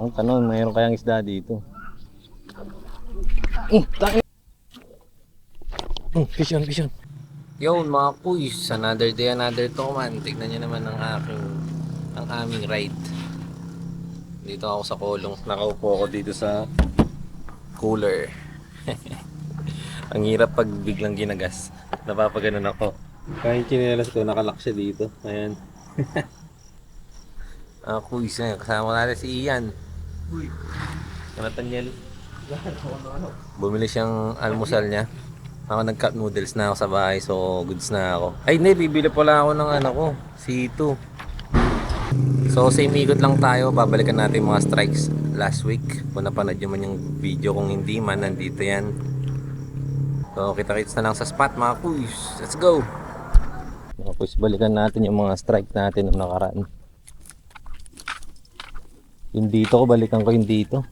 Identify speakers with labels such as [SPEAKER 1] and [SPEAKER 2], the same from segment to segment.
[SPEAKER 1] Ang tanong, mayroon kayang isda dito. Mm, tayo. Mm, fish on, fish on. Yun mga kuys, another day, another to man. Tignan nyo naman ang aking, ang aming ride. Dito ako sa kulong. Nakaupo ako dito sa cooler. ang hirap pag biglang ginagas. Napapaganon ako. Kahit chinelas ko, nakalak siya dito. Ayan. Ah, kuys na. Kasama natin si Ian. Uy. Nathaniel. Bumili siyang almusal niya. Ako nag-cup noodles na ako sa bahay, so goods na ako. Ay, hindi, bibili pala ako ng ano ko, C2. So, same ikot lang tayo. Babalikan natin mga strikes last week. Kung napanood nyo man yung video, kung hindi man, nandito yan. So, kita-kits na lang sa spot mga kuys. Let's go! Mga kuys, balikan natin yung mga strike natin noong nakaraan. Yung dito ko, balikan ko yung dito.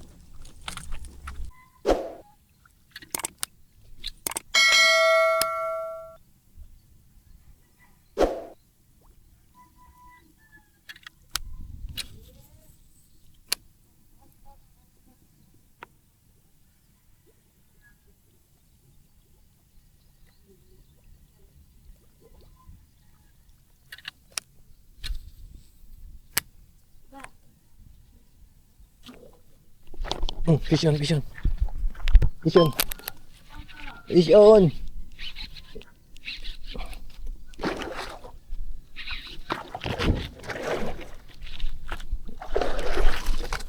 [SPEAKER 1] Mm, fish on, fish on. Fish on. Fish on.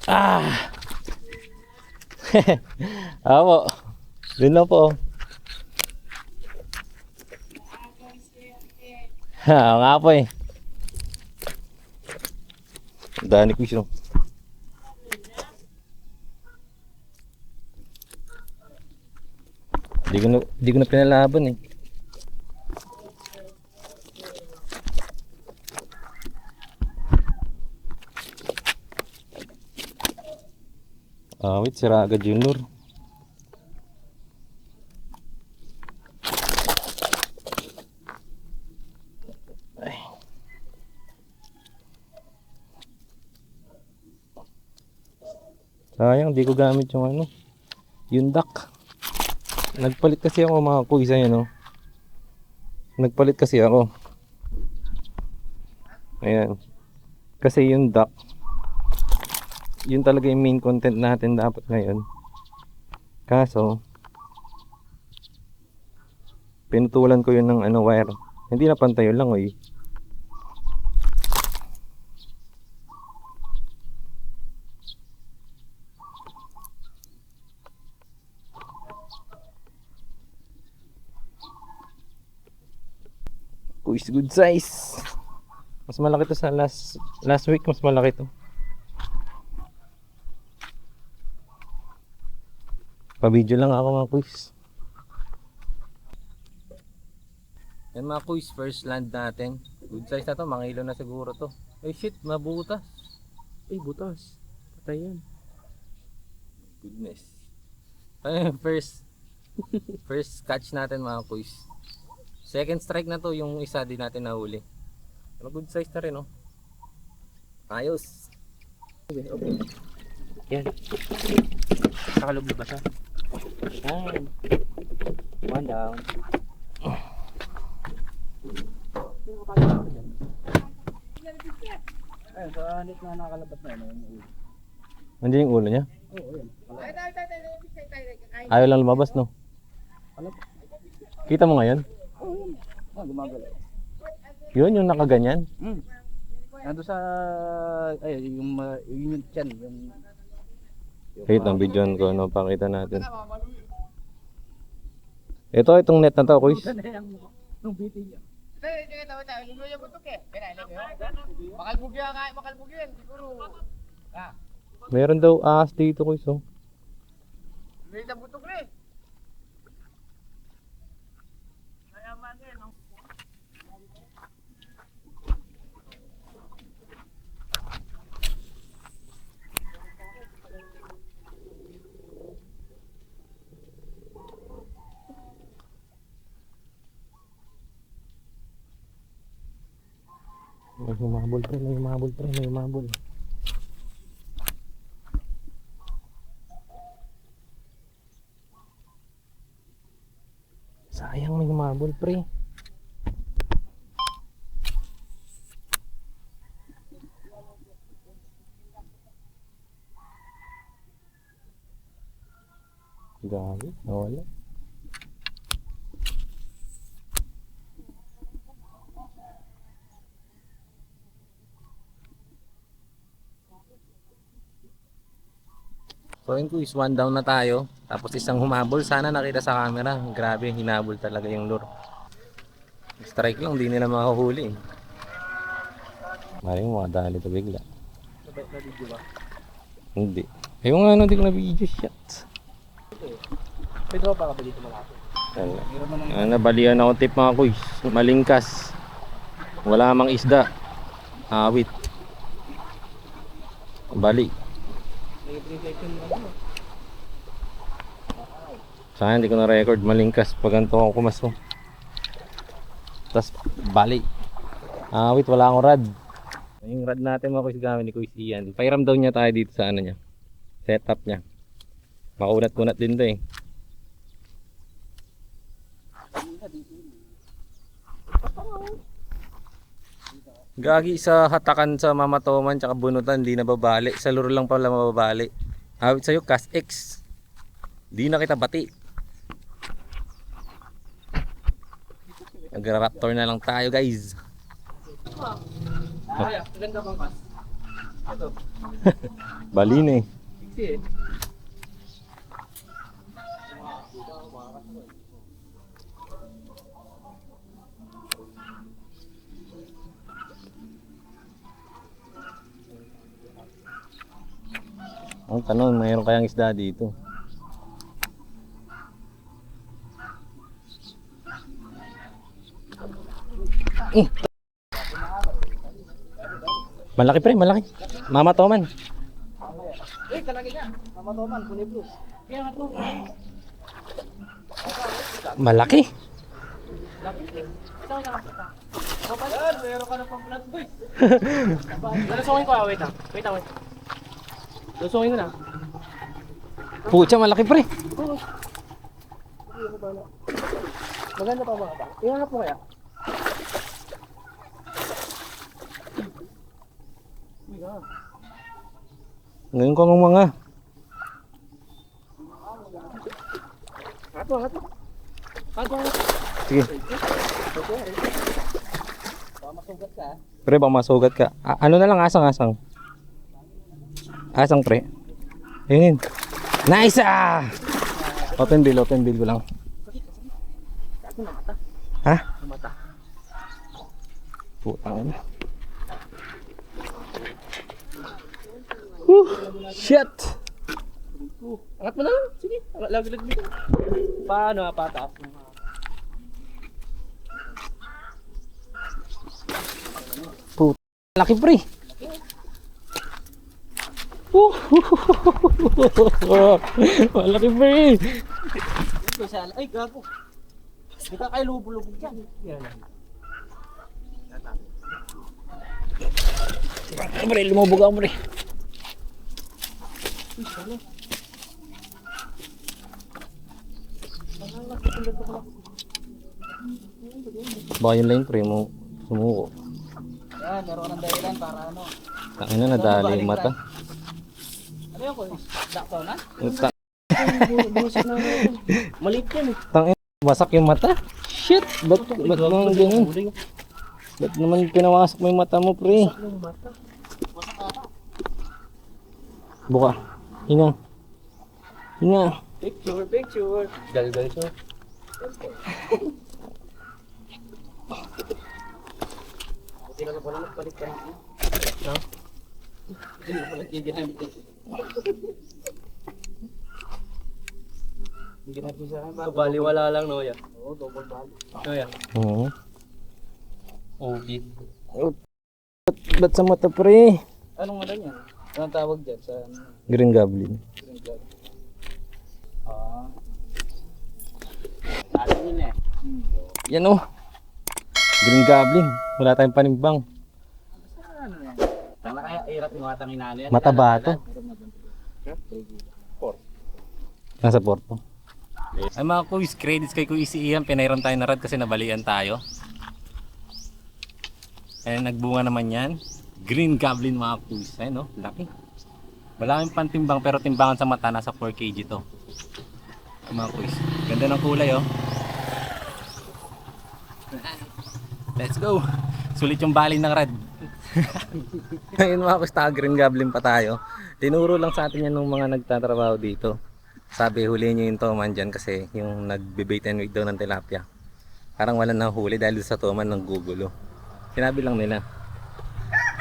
[SPEAKER 1] Ah! Apo. Dun na po. Ha, nga po eh. Dani ko siya. Di ko na, di ko na pinalaban eh. Ah, wait, sira agad yung lure. Ay. Sayang, di ko gamit yung ano, yung duck. Nagpalit kasi ako mga kuys ayun oh. Nagpalit kasi ako. Ayan. Kasi yung duck yun talaga yung main content natin dapat ngayon. Kaso pinutulan ko yun ng ano wire. Hindi na pantay yun lang oy. Kuis good size. Mas malaki to sa last last week mas malaki to. Pa-video lang ako mga kuis. Yan mga kuis, first land natin. Good size na to, mga ilo na siguro to. Ay shit, mabutas. Ay butas. Patay yan. Goodness. Ay, first first catch natin mga kuis. Second strike na to, yung isa din natin nahuli. Pero good size na rin, oh. Ayos. Okay, okay.
[SPEAKER 2] Yan. Nakalubog ba siya? Yan. One down. Ayun, sa net na nakalabas na yun. yung ulo.
[SPEAKER 1] Nandiyan yung ulo niya?
[SPEAKER 2] Oo, yun.
[SPEAKER 1] Ayaw lang lumabas, no? Kita mo ngayon?
[SPEAKER 2] Ah, gumagalaw.
[SPEAKER 1] Yun, yung nakaganyan.
[SPEAKER 2] Hmm. Nando sa, ay, yung, uh, yun yung chan, yung, yung
[SPEAKER 1] Wait, ang video ko, no? Pakita natin. Ito, itong net na to, kuis.
[SPEAKER 2] Yung, yung bitin niya.
[SPEAKER 3] Makalbugyan nga, makalbugyan, siguro.
[SPEAKER 1] Meron daw ahas dito, kuis, oh.
[SPEAKER 3] May nabutok na eh.
[SPEAKER 1] May humabol pre, may humabol pre, may humabol. Sayang may humabol pre. Gagi, nawala. So yun is one down na tayo. Tapos isang humabol. Sana nakita sa camera. Grabe, hinabol talaga yung lure. Strike lang, hindi nila mahuhuli. Maring mga dali to bigla.
[SPEAKER 2] Sabay na video ba?
[SPEAKER 1] Hindi. Yung ano, hindi ko na video shot.
[SPEAKER 2] Pwede ba baka ba dito malapit? Mo
[SPEAKER 1] Ah, nabalian ako tip mga kuys. Malingkas. Wala mang isda. Awit. Bali.
[SPEAKER 2] may 3 seconds na ano.
[SPEAKER 1] Sana hindi ko na record malingkas pag ganito ako kumaso. Tapos bali. Awit, wala akong rad. Yung rad natin mga kuys gamit ni Kuys Ian. Pairam daw niya tayo dito sa ano niya. Setup niya. Makunat-kunat din to eh. Gagi sa hatakan sa mamatoman tsaka bunutan, di nababali. Sa luro lang pala mababali. Awit sa'yo, Cas X. Di na kita bati. Nag-raptor na lang tayo guys.
[SPEAKER 2] Ay, ganda bang? Ito.
[SPEAKER 1] Eh. Ang tanong, mayroon kayang isda dito? Eh. Malaki pre, malaki. Mama Toman.
[SPEAKER 2] Eh, talaga niya. Mama Toman, nga to.
[SPEAKER 1] Malaki.
[SPEAKER 2] Yan, meron ka na pang flat boy. Lusungin ko ah, wait ah. Wait ah, wait. Lusungin ko na.
[SPEAKER 1] Pucha, malaki pre.
[SPEAKER 2] Maganda pa mga ba? Ihanap mo kaya?
[SPEAKER 1] Ngayon ko ng mga.
[SPEAKER 2] Ato, ato. Ato, ato.
[SPEAKER 1] Sige. Pre, baka masugat ka. A- ano na lang, asang-asang. Asang pre. Ayun. Nice ah! Open bill, open bill ko lang.
[SPEAKER 2] Na.
[SPEAKER 1] Ha? Putang ina. Whew, shit!
[SPEAKER 2] Angat mo na lang. Sige, angat lagi-lag dito. Paano ah, pataas mo ah.
[SPEAKER 1] Laki pre! Malaki!
[SPEAKER 2] Ito sa Ay, gago. Hindi ka kayo lubog-lubog dyan.
[SPEAKER 1] Pre, lumubog ako pre. Baka yun lang pre mo sumuko.
[SPEAKER 2] Yan, meron ka ng dahilan para ano.
[SPEAKER 1] Tangin na nadali yung mata.
[SPEAKER 2] Ko? Lockdown na?
[SPEAKER 1] Ta-
[SPEAKER 2] Bulusok na ano. Maliit yan eh.
[SPEAKER 1] Tangin wasak yung mata. Shit! Ba't, ba't naman ganun? Ba't naman pinawasak mo yung mata mo pre? Buka. Hinga. Hinga.
[SPEAKER 2] Picture, picture. Galgal siya. Buti na pala nagpalit ka rin. Ha? Hindi na pala giginamit ginamit sa akin. Baliwala lang no ya. Oo, double bali. No ya.
[SPEAKER 1] Oo.
[SPEAKER 2] Okay.
[SPEAKER 1] Ba't, ba't sa mata pre?
[SPEAKER 2] Anong ano yan? Anong tawag dyan sa ano?
[SPEAKER 1] Green Goblin.
[SPEAKER 2] Green Dog? Ah. Ano yun eh?
[SPEAKER 1] Yan oh. Green Goblin. Wala tayong panimbang.
[SPEAKER 2] Ano yan? Tala kaya irap yung atang inano yan.
[SPEAKER 1] Mata ba to? Nasa porto. Ay mga kuys, credits kay Kuya si Ian. Pinairam tayo na rad kasi nabalian tayo. Eh, nagbunga naman yan. Green Goblin mga kuys. Ayun no, laki. Wala kaming pantimbang pero timbangan sa mata nasa 4 kg to. Ay, mga kuys. Ganda ng kulay oh. Let's go! Sulit yung bali ng rad. Ngayon mga taga Green Goblin pa tayo. Tinuro lang sa atin yan ng mga nagtatrabaho dito. Sabi, huli nyo yung toman dyan kasi yung nagbe-bait and wait daw ng tilapia. Parang wala nang huli dahil sa toman ng gugulo. Sinabi lang nila.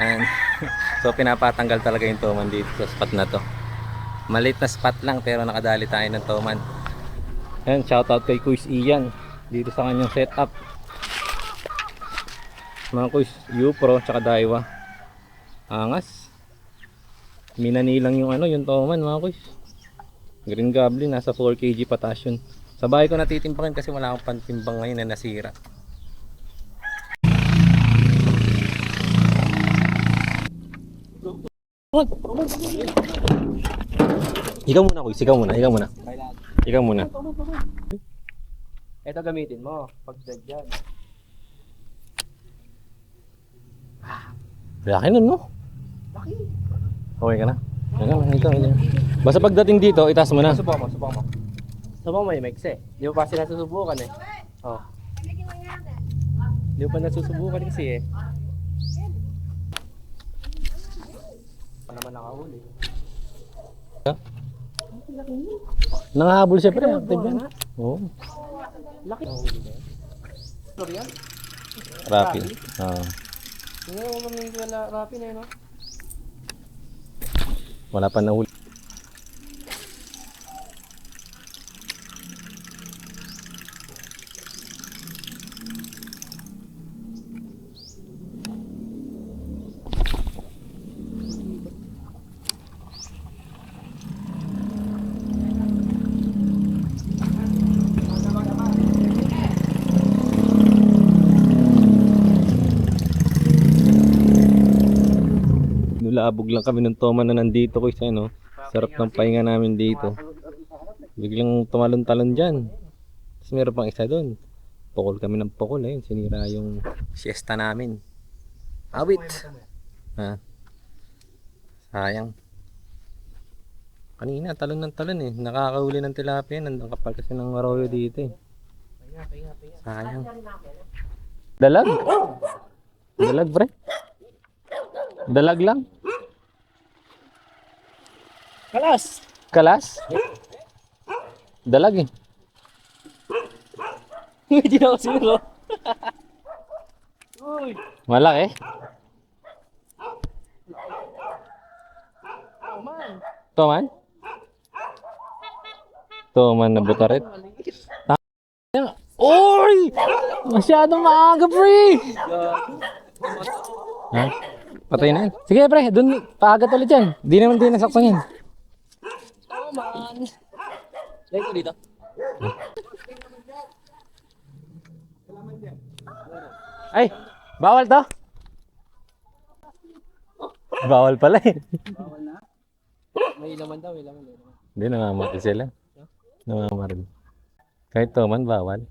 [SPEAKER 1] And, so pinapatanggal talaga yung toman dito sa spot na to. Malit na spot lang pero nakadali tayo ng toman. Ayan, shoutout kay Kuis Ian dito sa kanyang setup. Mga Kuis, U-Pro tsaka Daiwa. Angas. Minanilang yung ano, yung toman mga Kuis. Green Goblin, nasa 4 kg patas yun. Sa bahay ko natitimpakin kasi wala akong pantimbang ngayon na nasira. Ikaw muna, Kuis. Ikaw muna, ikaw muna. Ikaw muna.
[SPEAKER 2] Ito gamitin mo. Pag dead yan.
[SPEAKER 1] Laki nun, no?
[SPEAKER 2] Laki.
[SPEAKER 1] Okay ka na? Ikaw, ikaw, ikaw. Basta pagdating dito, itaas mo na.
[SPEAKER 2] Subukan mo, subukan mo. Subukan mo yung mix eh. Di mo pa sila susubukan eh. Oh. Di mo pa nasusubukan kasi eh. Pa naman nakahuli.
[SPEAKER 1] Nangahabol siya, pre. Active yan. Oo.
[SPEAKER 2] Laki. Yan. Sorry yan.
[SPEAKER 1] Rapid. Oo.
[SPEAKER 2] Mo mamingin ko na rapi na yun oh.
[SPEAKER 1] Wala pa nahuli. Nulabog lang kami ng toma na nandito ko isa no. Sarap ng pahinga namin dito. Biglang tumalon-talon dyan. Tapos meron pang isa doon. Pukol kami ng pukol eh. Sinira yung siesta namin. Awit. Ha? Sayang. Kanina talon ng talon eh. Nakakahuli ng tilapia. Nandang kapal kasi ng arroyo dito eh. Sayang. Dalag? Dalag pre? Dalag lang?
[SPEAKER 2] Kalas!
[SPEAKER 1] Kalas? Dalag eh.
[SPEAKER 2] Hindi na ako siguro. Uy!
[SPEAKER 1] Malaki.
[SPEAKER 2] Oh man!
[SPEAKER 1] Toman? Toman na butarit. Oy! Masyadong maaga, pre! Ha? Patay na yan. Sige, pre. Doon, paagat ulit yan. Di naman din nasaktan yan.
[SPEAKER 2] Lagay ko dito.
[SPEAKER 1] Ay! Bawal to? Bawal pala eh.
[SPEAKER 2] May laman daw, may laman.
[SPEAKER 1] Hindi, namamatay sila. Namamatay. Kahit toman, bawal.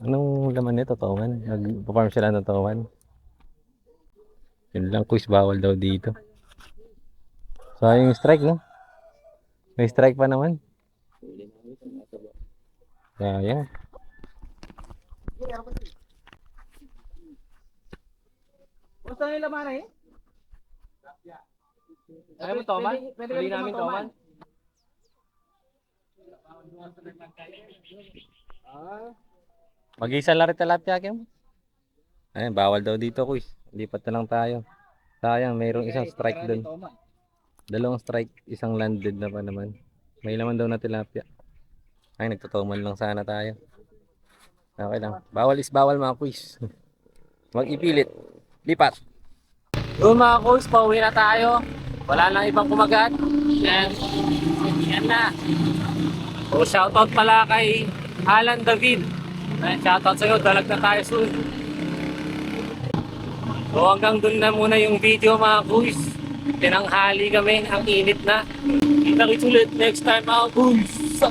[SPEAKER 1] Anong laman nito, toman? Nag-farm sila ng toman. Yun lang, quiz bawal daw dito. Sayang yung strike, no? May strike pa naman. Sayang.
[SPEAKER 2] Gusto nila eh? Ayaw mo toman? Huli namin toman. Ah,
[SPEAKER 1] Mag-isa lang rin tilapia mo. Ayun, bawal daw dito, quiz. Lipat na lang tayo. Sayang, mayroong isang strike doon. Dalawang strike, isang landed na pa naman. May laman daw na tilapia. Ay, nagtutuman lang sana tayo. Okay lang. Bawal is bawal mga quiz. Mag-ipilit. Lipat.
[SPEAKER 2] Doon mga coach, pauwi na tayo. Wala nang ibang kumagat. Yan. Yan na. O shoutout pala kay Alan David. Ayan, shoutout sa'yo. Dalag na tayo soon. So hanggang dun na muna yung video mga coach. Tinanghali kami. Ang init na.
[SPEAKER 1] Kita ulit next time mga boys. Sa